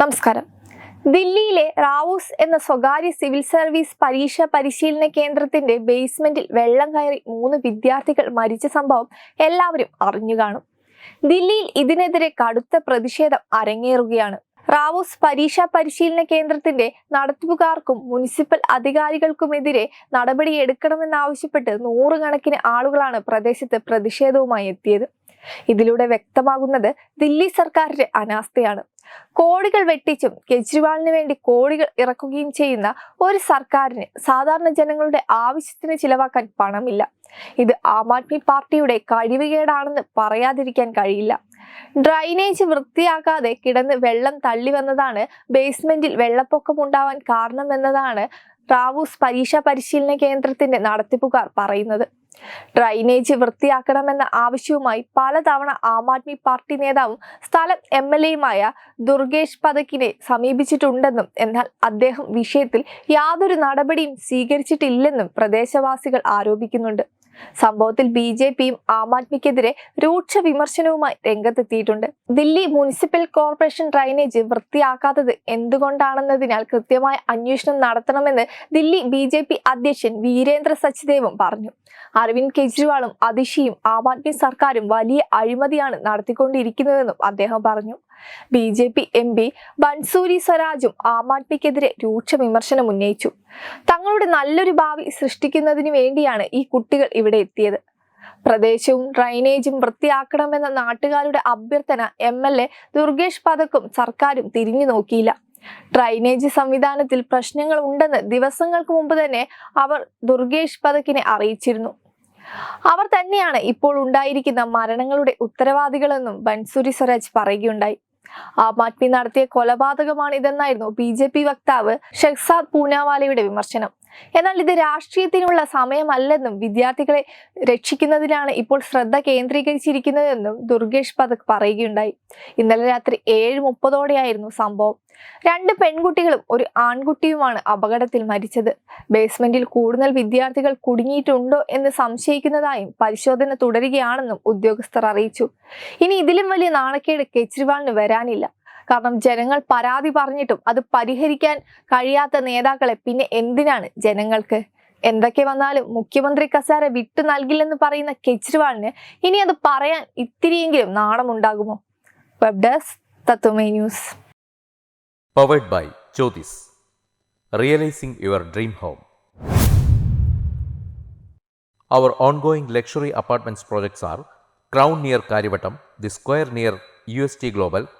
നമസ്കാരം. ദില്ലിയിലെ റാവൂസ് എന്ന സ്വകാര്യ സിവിൽ സർവീസ് പരീക്ഷ പരിശീലന കേന്ദ്രത്തിന്റെ ബേസ്മെന്റിൽ വെള്ളം കയറി മൂന്ന് വിദ്യാർത്ഥികൾ മരിച്ച സംഭവം എല്ലാവരും അറിഞ്ഞു കാണും. ദില്ലിയിൽ ഇതിനെതിരെ കടുത്ത പ്രതിഷേധം അരങ്ങേറുകയാണ്. റാവൂസ് പരീക്ഷാ പരിശീലന കേന്ദ്രത്തിന്റെ നടത്തിപ്പുകാർക്കും മുനിസിപ്പൽ അധികാരികൾക്കുമെതിരെ നടപടിയെടുക്കണമെന്നാവശ്യപ്പെട്ട് നൂറുകണക്കിന് ആളുകളാണ് പ്രദേശത്ത് പ്രതിഷേധവുമായി എത്തിയത്. ഇതിലൂടെ വ്യക്തമാകുന്നത് ദില്ലി സർക്കാരിന്റെ അനാസ്ഥയാണ്. കോടികൾ വെട്ടിച്ചും കെജ്രിവാളിന് വേണ്ടി കോടികൾ ഇറക്കുകയും ചെയ്യുന്ന ഒരു സർക്കാരിന് സാധാരണ ജനങ്ങളുടെ ആവശ്യത്തിന് ചിലവാക്കാൻ പണമില്ല. ഇത് ആം ആദ്മി പാർട്ടിയുടെ കഴിവുകേടാണെന്ന് പറയാതിരിക്കാൻ കഴിയില്ല. ഡ്രൈനേജ് വൃത്തിയാക്കാതെ കിടന്ന് വെള്ളം തള്ളി വന്നതാണ് ബേസ്മെന്റിൽ വെള്ളപ്പൊക്കം ഉണ്ടാവാൻ കാരണമെന്നതാണ് റാവൂസ് പരീക്ഷാ പരിശീലന കേന്ദ്രത്തിന്റെ നടത്തിപ്പുകാർ പറയുന്നത്. ഡ്രൈനേജ് വൃത്തിയാക്കണമെന്ന ആവശ്യവുമായി പലതവണ ആം ആദ്മി പാർട്ടി നേതാവും സ്ഥലം എം എൽ എയുമായ ദുർഗേഷ് പതക്കിനെ സമീപിച്ചിട്ടുണ്ടെന്നും എന്നാൽ അദ്ദേഹം വിഷയത്തിൽ യാതൊരു നടപടിയും സ്വീകരിച്ചിട്ടില്ലെന്നും പ്രദേശവാസികൾ ആരോപിക്കുന്നുണ്ട്. സംഭവത്തിൽ ബി ജെ പിയും ആം ആദ്മിക്കെതിരെ രൂക്ഷ വിമർശനവുമായി രംഗത്തെത്തിയിട്ടുണ്ട്. ദില്ലി മുനിസിപ്പൽ കോർപ്പറേഷൻ ഡ്രൈനേജ് വൃത്തിയാക്കാത്തത് എന്തുകൊണ്ടാണെന്നതിനാൽ കൃത്യമായ അന്വേഷണം നടത്തണമെന്ന് ദില്ലി ബി ജെ പി അധ്യക്ഷൻ വീരേന്ദ്ര സച്ദേവും പറഞ്ഞു. അരവിന്ദ് കെജ്രിവാളും അതിഷിയും ആം ആദ്മി സർക്കാരും വലിയ അഴിമതിയാണ് നടത്തിക്കൊണ്ടിരിക്കുന്നതെന്നും അദ്ദേഹം പറഞ്ഞു. B J P M P Bansuri സ്വരാജും ആം ആദ്മിക്കെതിരെ രൂക്ഷ വിമർശനം ഉന്നയിച്ചു. തങ്ങളുടെ നല്ലൊരു ഭാവി സൃഷ്ടിക്കുന്നതിന് വേണ്ടിയാണ് ഈ കുട്ടികൾ ഇവിടെ എത്തിയത്. പ്രദേശവും ഡ്രൈനേജും വൃത്തിയാക്കണമെന്ന നാട്ടുകാരുടെ അഭ്യർത്ഥന എം എൽ എ ദുർഗേഷ് പതക്കും സർക്കാരും തിരിഞ്ഞു നോക്കിയില്ല. ഡ്രൈനേജ് സംവിധാനത്തിൽ പ്രശ്നങ്ങൾ ഉണ്ടെന്ന് ദിവസങ്ങൾക്ക് മുമ്പ് തന്നെ അവർ ദുർഗേഷ് പതക്കിനെ അറിയിച്ചിരുന്നു. അവർ തന്നെയാണ് ഇപ്പോൾ ഉണ്ടായിരിക്കുന്ന മരണങ്ങളുടെ ഉത്തരവാദികളെന്നും ബൻസുരി സ്വരാജ് പറയുകയുണ്ടായി. ആം ആദ്മി നടത്തിയ കൊലപാതകമാണിതെന്നായിരുന്നു ബി ജെ പി വക്താവ് ഷെഹ്സാദ് പൂനാവാലയുടെ വിമർശനം. എന്നാൽ ഇത് രാഷ്ട്രീയത്തിനുള്ള സമയമല്ലെന്നും വിദ്യാർത്ഥികളെ രക്ഷിക്കുന്നതിലാണ് ഇപ്പോൾ ശ്രദ്ധ കേന്ദ്രീകരിച്ചിരിക്കുന്നതെന്നും ദുർഗേഷ് പതക് പറയുകയുണ്ടായി. ഇന്നലെ രാത്രി ഏഴ് മുപ്പതോടെയായിരുന്നു സംഭവം. രണ്ട് പെൺകുട്ടികളും ഒരു ആൺകുട്ടിയുമാണ് അപകടത്തിൽ മരിച്ചത്. ബേസ്മെന്റിൽ കൂടുതൽ വിദ്യാർത്ഥികൾ കുടുങ്ങിയിട്ടുണ്ടോ എന്ന് സംശയിക്കുന്നതായും പരിശോധന തുടരുകയാണെന്നും ഉദ്യോഗസ്ഥർ അറിയിച്ചു. ഇനി ഇതിലും വലിയ നാണക്കേട് കെജ്രിവാളിന് വരാനില്ല. കാരണം ജനങ്ങൾ പരാതി പറഞ്ഞിട്ടും അത് പരിഹരിക്കാൻ കഴിയാത്ത നേതാക്കളെ പിന്നെ എന്തിനാണ് ജനങ്ങൾക്ക്? എന്തൊക്കെ വന്നാലും മുഖ്യമന്ത്രി കസാര വിട്ടു നൽകില്ലെന്ന് പറയുന്ന കെജ്രിവാളിന് ഇനി അത് പറയാൻ ഇത്തിരിയെങ്കിലും നാണമുണ്ടാകുമോ? Web desk Tatwamayi news powered by Jyothis realising your dream home the square near U S T Crown